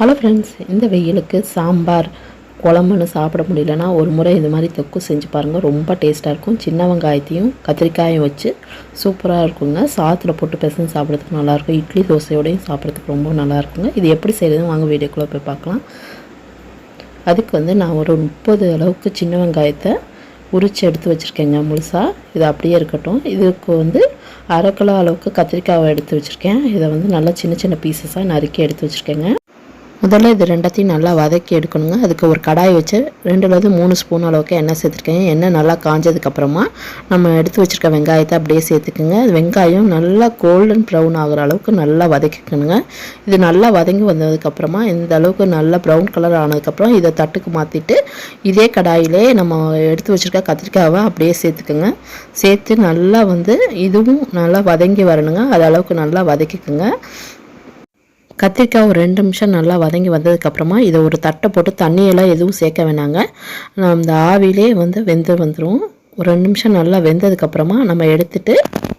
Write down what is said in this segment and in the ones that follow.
Hello friends இந்த வெயிலுக்கு சாம்பார் குழம்புன்னு சாப்பிட முடியலன்னா ஒரு முறை இது மாதிரி தொக்கு செஞ்சு பாருங்கள் ரொம்ப டேஸ்ட்டாக இருக்கும். சின்ன வெங்காயத்தையும் கத்திரிக்காயும் வச்சு சூப்பராக இருக்குங்க. சாத்தில் போட்டு பிசைஞ்சு சாப்பிட்றதுக்கு நல்லாயிருக்கும் இட்லி தோசையோடையும் சாப்பிட்றதுக்கு ரொம்ப நல்லா இருக்குங்க. இது எப்படி செய்கிறதுன்னு வாங்க வீடியோக்குள்ளே போய் பார்க்கலாம். அதுக்கு வந்து நான் ஒரு முப்பது அளவுக்கு சின்ன வெங்காயத்தை உரித்து எடுத்து வச்சுருக்கேங்க முழுசாக இது அப்படியே இருக்கட்டும். இதுக்கு வந்து அரை கிலோ அளவுக்கு கத்திரிக்காவை எடுத்து வச்சுருக்கேன். இதை வந்து நல்லா சின்ன சின்ன பீசஸாக நறுக்கி எடுத்து வச்சுருக்கேங்க. முதல்ல இது ரெண்டத்தையும் நல்லா வதக்கி எடுக்கணுங்க. அதுக்கு ஒரு கடாய் வச்சு ரெண்டுலேருந்து மூணு ஸ்பூன் அளவுக்கு எண்ணெய் சேர்த்துருக்கேன். எண்ணெய் நல்லா காஞ்சதுக்கப்புறமா நம்ம எடுத்து வச்சுருக்க வெங்காயத்தை அப்படியே சேர்த்துக்குங்க. வெங்காயம் நல்லா கோல்டன் ப்ரௌன் ஆகிற அளவுக்கு நல்லா வதக்கிக்கணுங்க. இது நல்லா வதங்கி வந்ததுக்கப்புறமா இந்த அளவுக்கு நல்லா ப்ரௌன் கலர் ஆனதுக்கப்புறம் இதை தட்டுக்கு மாற்றிட்டு இதே கடாயிலே நம்ம எடுத்து வச்சுருக்க கத்திரிக்காவை அப்படியே சேர்த்துக்குங்க. சேர்த்து நல்லா வந்து இதுவும் நல்லா வதங்கி வரணுங்க. அது அளவுக்கு நல்லா வதக்கிக்குங்க. கத்திரிக்காய் ஒரு ரெண்டு நிமிஷம் நல்லா வதங்கி வந்ததுக்கப்புறமா இதை ஒரு தட்டை போட்டு தண்ணியெல்லாம் எதுவும் சேர்க்க வேணாங்க. அந்த ஆவிலே வந்து வெந்து வந்துடும் ஒரு ரெண்டு நிமிஷம் நல்லா வெந்ததுக்கப்புறமா நம்ம எடுத்துட்டு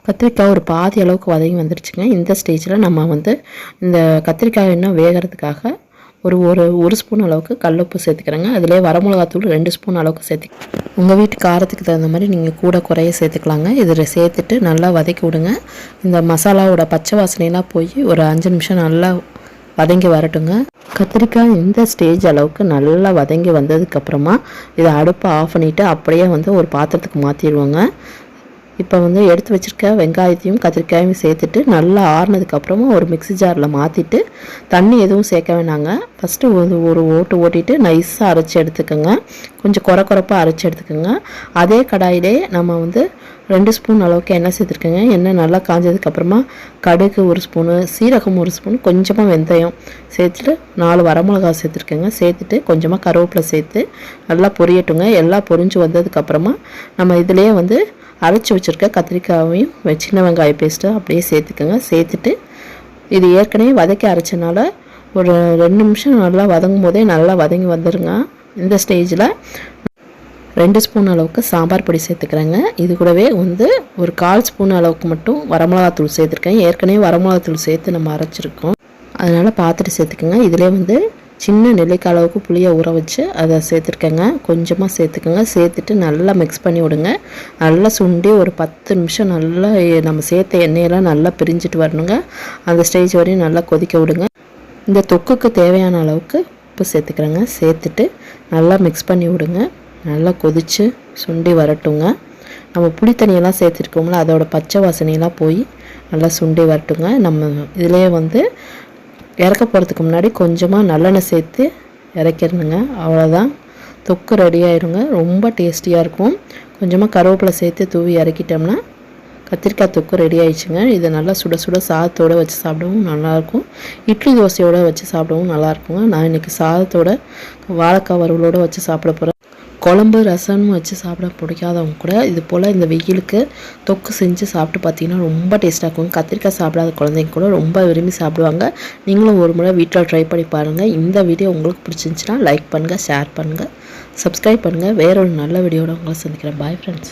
கத்திரிக்காய் ஒரு பாதி அளவுக்கு வதங்கி வந்துருச்சுங்க. இந்த ஸ்டேஜில் நம்ம வந்து இந்த கத்திரிக்காய் இன்னும் வேகிறதுக்காக ஒரு ஒரு ஒரு ஸ்பூன் அளவுக்கு கல்லுப்பு சேர்த்துக்கிறேங்க. அதிலே வரமிளகாத்தூள் ரெண்டு ஸ்பூன் அளவுக்கு சேர்த்து உங்கள் வீட்டு காரத்துக்கு தகுந்த மாதிரி நீங்கள் கூட குறைய சேர்த்துக்கலாங்க. இதில் சேர்த்துட்டு நல்லா வதக்கி விடுங்க. இந்த மசாலாவோட பச்சை வாசனையெல்லாம் போய் ஒரு அஞ்சு நிமிஷம் நல்லா வதங்கி வரட்டுங்க. கத்திரிக்காய் இந்த ஸ்டேஜ் அளவுக்கு நல்லா வதங்கி வந்ததுக்கப்புறமா இதை அடுப்பை ஆஃப் பண்ணிவிட்டு அப்படியே வந்து ஒரு பாத்திரத்துக்கு மாற்றிடுவோங்க இப்போ வந்து எடுத்து வச்சுருக்க வெங்காயத்தையும் கத்திரிக்காயும் சேர்த்துட்டு நல்லா ஆறுனதுக்கப்புறமா ஒரு மிக்சி ஜாரில் மாற்றிட்டு தண்ணி எதுவும் சேர்க்க வேணாங்க. ஃபஸ்ட்டு ஒரு ஒரு ஓட்டு ஓட்டிட்டு நைஸாக அரைச்சி எடுத்துக்கோங்க. கொஞ்சம் குறை குறைப்பாக அரைச்சி எடுத்துக்கோங்க. அதே கடாயிலே நம்ம வந்து ரெண்டு ஸ்பூன் அளவுக்கு எண்ணெய் சேர்த்துருக்கேங்க. எண்ணெய் நல்லா காஞ்சதுக்கப்புறமா கடுகு ஒரு ஸ்பூனு சீரகம் ஒரு ஸ்பூன் கொஞ்சமாக வெந்தயம் சேர்த்துட்டு நாலு வரமிளகா சேர்த்துருக்கேங்க. சேர்த்துட்டு கொஞ்சமாக கருவேப்பிலை சேர்த்து நல்லா பொரியட்டுங்க. எல்லாம் பொரிஞ்சு வந்ததுக்கப்புறமா நம்ம இதிலே வந்து அரைச்சி வச்சுருக்க கத்திரிக்காயையும் சின்ன வெங்காய பேஸ்ட்டு அப்படியே சேர்த்துக்கோங்க. சேர்த்துட்டு இது ஏற்கனவே வதக்கி அரைச்சனால ஒரு ரெண்டு நிமிஷம் நல்லா வதங்கும் போதே நல்லா வதங்கி வந்துடுங்க இந்த ஸ்டேஜில் ரெண்டு ஸ்பூன் அளவுக்கு சாம்பார் பொடி சேர்த்துக்கிறேங்க. இது கூடவே வந்து ஒரு கால் ஸ்பூன் அளவுக்கு மட்டும் வரமிளகாத்தூள் சேர்த்துருக்கேன். ஏற்கனவே வரமிளகாத்தூள் சேர்த்து நம்ம அரைச்சிருக்கோம். அதனால் பார்த்துட்டு சேர்த்துக்கோங்க. இதிலே வந்து சின்ன நெல்லிக்காய் அளவுக்கு புளியை ஊற வச்சு அதை சேர்த்துருக்கேங்க. கொஞ்சமாக சேர்த்துக்கோங்க. சேர்த்துட்டு நல்லா மிக்ஸ் பண்ணி விடுங்க. நல்லா சுண்டி ஒரு பத்து நிமிஷம் நல்லா நம்ம சேர்த்த எண்ணெயெல்லாம் நல்லா பிரிஞ்சிட்டு வரணுங்க. அந்த ஸ்டேஜ் வரையும் நல்லா கொதிக்க விடுங்க. இந்த தொக்குக்கு தேவையான அளவுக்கு உப்பு சேர்த்துக்கிறேங்க. சேர்த்துட்டு நல்லா மிக்ஸ் பண்ணி விடுங்க. நல்லா கொதித்து சுண்டி வரட்டுங்க. நம்ம புளி தண்ணியெல்லாம் சேர்த்துருக்கோங்களா அதோட பச்சை வாசனையெல்லாம் போய் நல்லா சுண்டி வரட்டுங்க. நம்ம இதிலே வந்து இறக்க போகிறதுக்கு முன்னாடி கொஞ்சமாக நல்லெண்ணெய் சேர்த்து இறக்கிடணுங்க. அவ்வளோதான் தொக்கு ரெடி ஆயிருங்க. ரொம்ப டேஸ்டியாக இருக்கும். கொஞ்சமாக கருவேப்பிலை சேர்த்து தூவி இறக்கிட்டோம்னா கத்திரிக்காய் தொக்கு ரெடி ஆயிடுச்சுங்க. இதை நல்லா சுட சுட சாதத்தோடு வச்சு சாப்பிடவும் நல்லாயிருக்கும். இட்லி தோசையோடு வச்சு சாப்பிடவும் நல்லாயிருக்குங்க. நான் இன்றைக்கி சாதத்தோட வாழைக்காய் வறுவலோடு வச்சு சாப்பிட போகிறேன் குழம்பு ரசம்னு வச்சு சாப்பிட பிடிக்காதவங்க கூட இது போல் இந்த வெயிலுக்கு தொக்கு செஞ்சு சாப்பிட்டு பார்த்தீங்கன்னா ரொம்ப டேஸ்ட்டாக இருக்கும். கத்திரிக்காய் சாப்பிடாத குழந்தைங்க கூட ரொம்ப விரும்பி சாப்பிடுவாங்க. நீங்களும் ஒரு முறை வீட்டில் ட்ரை பண்ணி பாருங்கள் இந்த வீடியோ உங்களுக்கு பிடிச்சிருந்துச்சின்னா லைக் பண்ணுங்கள் ஷேர் பண்ணுங்கள் சப்ஸ்கிரைப் பண்ணுங்கள் வேற ஒரு நல்ல வீடியோட உங்களை சந்திக்கிறேன். Bye friends